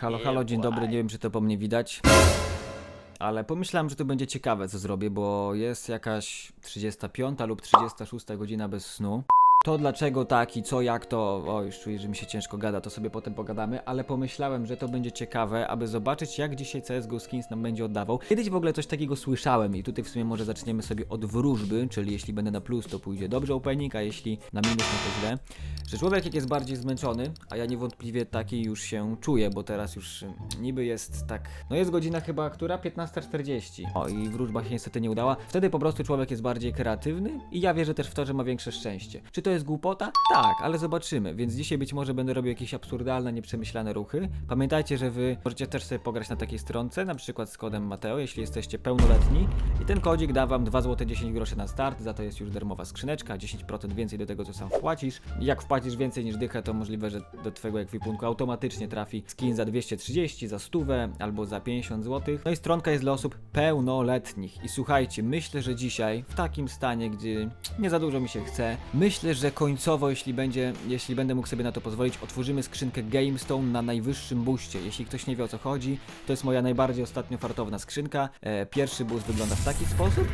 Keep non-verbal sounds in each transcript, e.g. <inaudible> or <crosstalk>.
Halo, halo, dzień dobry, nie wiem czy to po mnie widać. Ale pomyślałem, że to będzie ciekawe co zrobię, bo jest jakaś 35 lub 36 godzina bez snu. To dlaczego tak i co, jak to, o już czuję, że mi się ciężko gada, to sobie potem pogadamy, ale pomyślałem, że to będzie ciekawe, aby zobaczyć jak dzisiaj CSGO Skins nam będzie oddawał. Kiedyś w ogóle coś takiego słyszałem i tutaj w sumie może zaczniemy sobie od wróżby, czyli jeśli będę na plus to pójdzie dobrze opening, a jeśli na minus no to źle. Że człowiek jak jest bardziej zmęczony, a ja niewątpliwie taki już się czuję, bo teraz już niby jest tak, no jest godzina chyba, która? 15.40. O i wróżba się niestety nie udała. Wtedy po prostu człowiek jest bardziej kreatywny i ja wierzę też w to, że ma większe szczęście. Czy to jest głupota? Tak, ale zobaczymy. Więc dzisiaj być może będę robił jakieś absurdalne, nieprzemyślane ruchy. Pamiętajcie, że wy możecie też sobie pograć na takiej stronce, na przykład z kodem Mateo, jeśli jesteście pełnoletni. I ten kodzik da wam 2 zł 10 groszy na start, za to jest już darmowa skrzyneczka, 10% więcej do tego, co sam wpłacisz. Jak wpłacisz więcej niż dychę, to możliwe, że do twojego ekwipunku automatycznie trafi skin za 230, za 100 albo za 50 zł. No i stronka jest dla osób pełnoletnich. I słuchajcie, myślę, że dzisiaj w takim stanie, gdzie nie za dużo mi się chce, myślę, że końcowo, jeśli będzie, jeśli będę mógł sobie na to pozwolić, otworzymy skrzynkę GameStone na najwyższym booście. Jeśli ktoś nie wie o co chodzi, to jest moja najbardziej ostatnio fartowna skrzynka. E, pierwszy boost wygląda w taki sposób.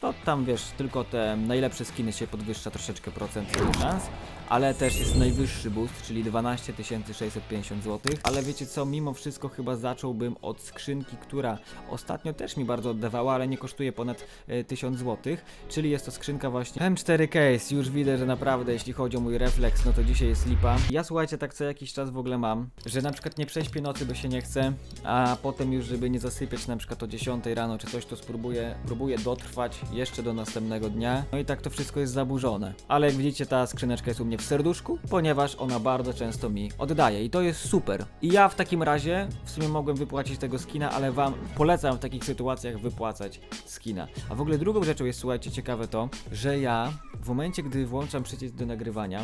To tam wiesz, tylko te najlepsze skiny się podwyższa troszeczkę procent szans, ale też jest najwyższy boost, czyli 12 650 zł. Ale wiecie co, mimo wszystko chyba zacząłbym od skrzynki, która ostatnio też mi bardzo oddawała, ale nie kosztuje ponad e, 1000 zł, czyli jest to skrzynka właśnie M4 Case. Już widzę, że naprawdę jeśli chodzi o mój refleks, no to dzisiaj jest lipa. Ja słuchajcie, tak co jakiś czas w ogóle mam, że na przykład nie prześpię nocy, bo się nie chce, a potem już, żeby nie zasypiać na przykład o 10 rano czy coś, to spróbuję, próbuję dotrwać jeszcze do następnego dnia. No i tak to wszystko jest zaburzone. Ale jak widzicie, ta skrzyneczka jest u mnie w serduszku, ponieważ ona bardzo często mi oddaje i to jest super. I ja w takim razie w sumie mogłem wypłacić tego skina, ale wam polecam w takich sytuacjach wypłacać skina. A w ogóle drugą rzeczą jest, słuchajcie, ciekawe to, że ja w momencie, gdy włączam przycisk do nagrywania,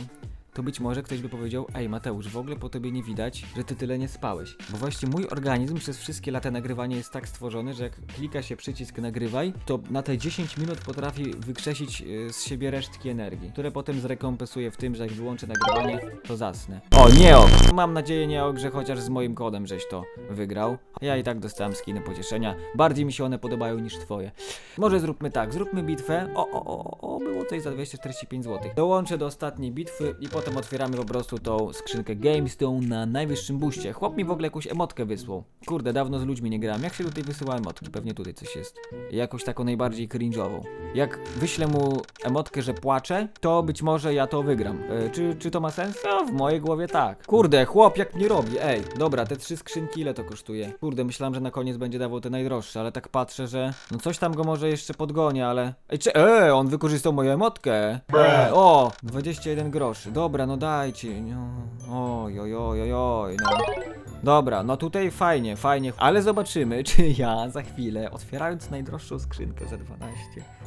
to być może ktoś by powiedział, ej Mateusz, w ogóle po tobie nie widać, że ty tyle nie spałeś. Bo właśnie mój organizm przez wszystkie lata nagrywania jest tak stworzony, że jak klika się przycisk nagrywaj, to na te 10 minut potrafi wykrzesić y, z siebie resztki energii, które potem zrekompensuje w tym, że jak wyłączę nagrywanie, to zasnę. O, nie ok! Mam nadzieję, nie ok, że chociaż z moim kodem żeś to wygrał. Ja i tak dostałem skiny pocieszenia. Bardziej mi się one podobają niż twoje. Może zróbmy tak, zróbmy bitwę. O, o, o, o, było coś za 245 zł. Dołączę do ostatniej bitwy i potem otwieramy po prostu tą skrzynkę GameStone na najwyższym buście. Chłop mi w ogóle jakąś emotkę wysłał. Kurde, dawno z ludźmi nie grałem. Jak się tutaj wysyła emotki? Pewnie tutaj coś jest. Jakąś taką najbardziej cringe'ową. Jak wyślę mu emotkę, że płaczę, to być może ja to wygram. E, czy, czy to ma sens? No, w mojej głowie tak. Kurde, chłop jak mnie robi. Ej, dobra, te trzy skrzynki ile to kosztuje? Kurde, myślałem, że na koniec będzie dawał te najdroższe, ale tak patrzę, że no coś tam go może jeszcze podgonię, ale... Ej, czy... E, on wykorzystał moją emotkę. E, o, 21 groszy. Dobra, no dajcie. No. Oj, oj, oj, oj, oj, no. Dobra, no tutaj fajnie, fajnie, ale zobaczymy, <laughs> czy ja za chwilę, otwierając najdroższą skrzynkę za 12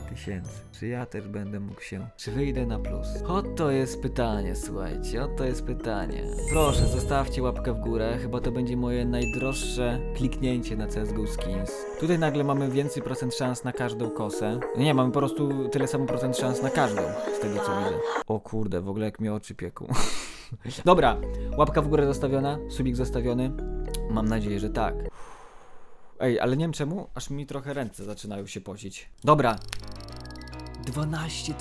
tysięcy, czy ja też będę mógł się, czy wyjdę na plus? Oto jest pytanie, słuchajcie, oto jest pytanie. Proszę, zostawcie łapkę w górę, chyba to będzie moje najdroższe kliknięcie na CSGO Skins. Tutaj nagle mamy więcej procent szans na każdą kosę. Nie, mamy po prostu tyle samo procent szans na każdą, z tego co widzę. O kurde, w ogóle jak mnie oczy pieką. <laughs> Dobra, łapka w górę zostawiona, subik zostawiony. Mam nadzieję, że tak. Ej, ale nie wiem czemu, aż mi trochę ręce zaczynają się pocić. Dobra. 12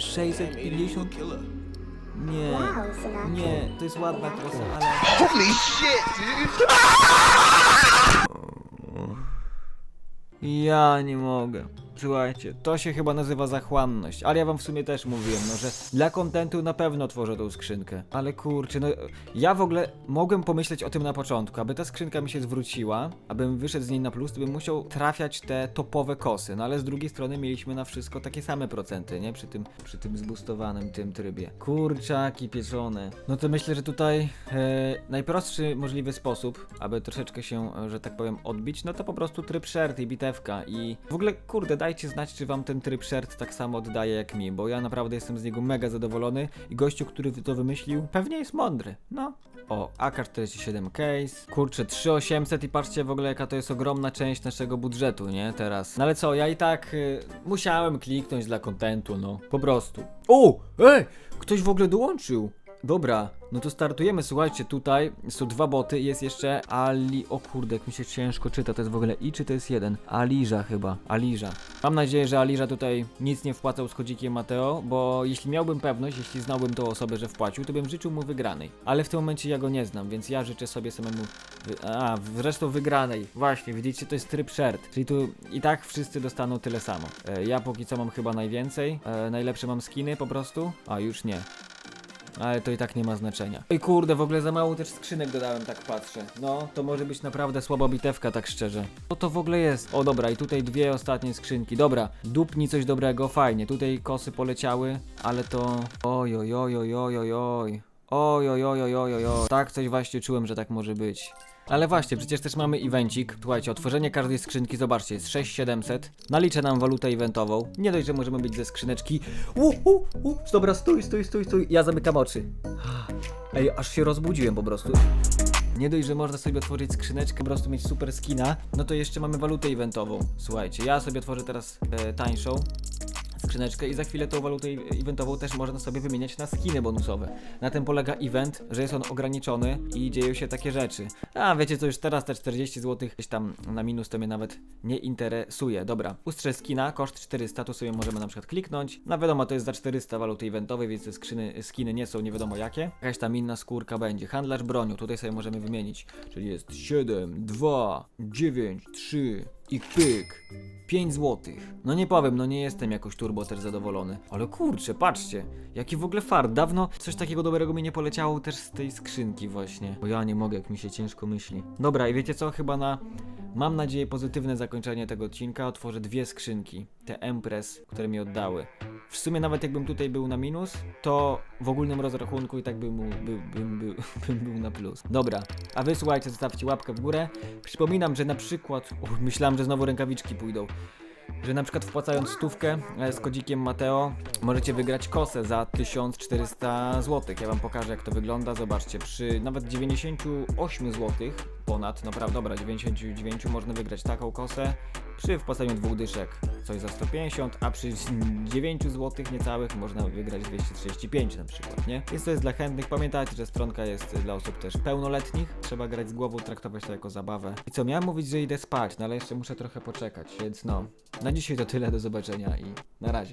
650. Nie, nie, to jest ładna kosa, ale... Holy shit, dude! Ja nie mogę. Słuchajcie, to się chyba nazywa zachłanność, ale ja wam w sumie też mówiłem, no że dla kontentu na pewno tworzę tą skrzynkę. Ale kurczę, no ja w ogóle mogłem pomyśleć o tym na początku, aby ta skrzynka mi się zwróciła, abym wyszedł z niej na plus, to bym musiał trafiać te topowe kosy, no ale z drugiej strony mieliśmy na wszystko takie same procenty, nie? Przy tym, przy tym zbustowanym tym trybie. Kurczaki pieczone. No to myślę, że tutaj e, najprostszy możliwy sposób, aby troszeczkę się, e, że tak powiem, odbić, no to po prostu tryb shert i bitewka i w ogóle, kurde, dajcie znać, czy wam ten tryb shert tak samo oddaje jak mi, bo ja naprawdę jestem z niego mega zadowolony i gościu, który to wymyślił, pewnie jest mądry, no. O, AK-47 case, kurczę, 3800 i patrzcie w ogóle jaka to jest ogromna część naszego budżetu, nie, teraz. No ale co, ja i tak y, musiałem kliknąć dla kontentu, no, po prostu. O, ej, ktoś w ogóle dołączył. Dobra, no to startujemy, słuchajcie, tutaj są dwa boty, jest jeszcze Ali... O kurde, jak mi się ciężko czyta, to jest w ogóle I czy to jest jeden? Aliża chyba, Aliża. Mam nadzieję, że Aliża tutaj nic nie wpłacał z kodzikiem Mateo, bo jeśli miałbym pewność, jeśli znałbym tą osobę, że wpłacił, to bym życzył mu wygranej. Ale w tym momencie ja go nie znam, więc ja życzę sobie samemu... Wy... A, zresztą wygranej. Właśnie, widzicie, to jest tryb shared, czyli tu i tak wszyscy dostaną tyle samo. E, ja póki co mam chyba najwięcej, e, najlepsze mam skiny po prostu, a już nie. Ale to i tak nie ma znaczenia. Oj kurde, w ogóle za mało też skrzynek dodałem, tak patrzę. No, to może być naprawdę słaba bitewka, tak szczerze. Co to w ogóle jest? O dobra, i tutaj dwie ostatnie skrzynki. Dobra, dupni coś dobrego, fajnie. Tutaj kosy poleciały, ale to... Oj, oj, oj, oj, oj, oj, oj. Oj, oj, oj, oj, oj, oj. Tak coś właśnie czułem, że tak może być. Ale właśnie, przecież też mamy evencik. Słuchajcie, otworzenie każdej skrzynki, zobaczcie, jest 6700. Naliczę nam walutę eventową. Nie dość, że możemy być ze skrzyneczki. U, u, u, dobra, stój, stój, stój, stój. Ja zamykam oczy. Ej, aż się rozbudziłem po prostu. Nie dość, że można sobie otworzyć skrzyneczkę, po prostu mieć super skina, no to jeszcze mamy walutę eventową. Słuchajcie, ja sobie otworzę teraz e, tańszą skrzyneczkę i za chwilę tą walutę eventową też można sobie wymieniać na skiny bonusowe. Na tym polega event, że jest on ograniczony i dzieją się takie rzeczy. A wiecie co, już teraz te 40 zł gdzieś tam na minus to mnie nawet nie interesuje. Dobra, ustrze skina, koszt 400, tu sobie możemy na przykład kliknąć. No wiadomo, to jest za 400 waluty eventowej, więc te skrzyny, skiny nie są nie wiadomo jakie. Jakaś tam inna skórka będzie. Handlarz bronią, tutaj sobie możemy wymienić. Czyli jest 7, 2, 9, 3 i pyk. 5 złotych. No nie powiem, no nie jestem jakoś turbo też zadowolony. Ale kurczę, patrzcie, jaki w ogóle fart. Dawno coś takiego dobrego mi nie poleciało też z tej skrzynki właśnie. Bo ja nie mogę, jak mi się ciężko myśli. Dobra, i wiecie co? Chyba na, mam nadzieję, pozytywne zakończenie tego odcinka otworzę dwie skrzynki. Te Empress, które mi oddały. W sumie nawet jakbym tutaj był na minus, to w ogólnym rozrachunku i tak bym, był, był, <laughs> bym, bym był na plus. Dobra, a wy słuchajcie, zostawcie łapkę w górę. Przypominam, że na przykład, o, myślałem, że znowu rękawiczki pójdą. Że na przykład wpłacając stówkę e, z kodzikiem Mateo możecie wygrać kosę za 1400 zł. Ja wam pokażę jak to wygląda. Zobaczcie, przy nawet 98 zł ponad, no prawda, dobra, 99 można wygrać taką kosę. Przy wpłacaniu dwóch dyszek coś za 150, a przy 9 zł niecałych można wygrać 235 na przykład, nie? Więc to jest dla chętnych. Pamiętajcie, że stronka jest dla osób też pełnoletnich. Trzeba grać z głową, traktować to jako zabawę. I co, miałem mówić, że idę spać, no ale jeszcze muszę trochę poczekać, więc no. Na dzisiaj to tyle, do zobaczenia i na razie.